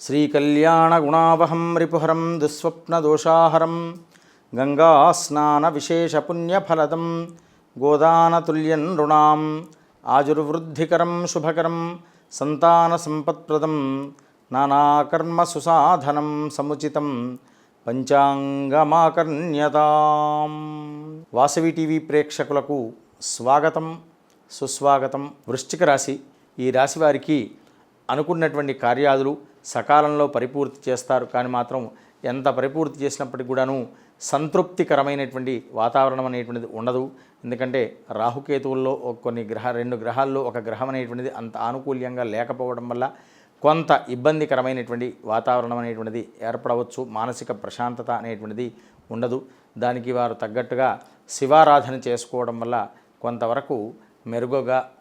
శ్రీకళ్యాణగుణావహం రిపుహరం దుస్వప్నదోషాహరం గంగాస్నానవిశేషపుణ్యఫలదం గోదానతుల్యం నృణాం ఆజుర్వృద్ధికరం శుభకరం సంతానసంపత్ప్రదం నానాకర్మసుసాధనం సముచితం పంచాంగమాకర్ణ్యతాం Vasavi TV ప్రేక్షకులకు స్వాగతం సుస్వాగతం. వృశ్చిక రాశి ఈ రాశి వారికి అనుకున్నటువంటి కార్యాదులు సకాలంలో పరిపూర్తి చేస్తారు. కానీ మాత్రం ఎంత పరిపూర్తి చేసినప్పటికి కూడాను సంతృప్తికరమైనటువంటి వాతావరణం అనేటువంటిది ఉండదు. ఎందుకంటే రాహుకేతువుల్లో కొన్ని గ్రహ రెండు గ్రహాల్లో ఒక గ్రహం అనేటువంటిది అంత ఆనుకూల్యంగా లేకపోవడం వల్ల కొంత ఇబ్బందికరమైనటువంటి వాతావరణం అనేటువంటిది ఏర్పడవచ్చు. మానసిక ప్రశాంతత అనేటువంటిది ఉండదు. దానికి వారు తగ్గట్టుగా శివారాధన చేసుకోవడం వల్ల కొంతవరకు మెరుగుగా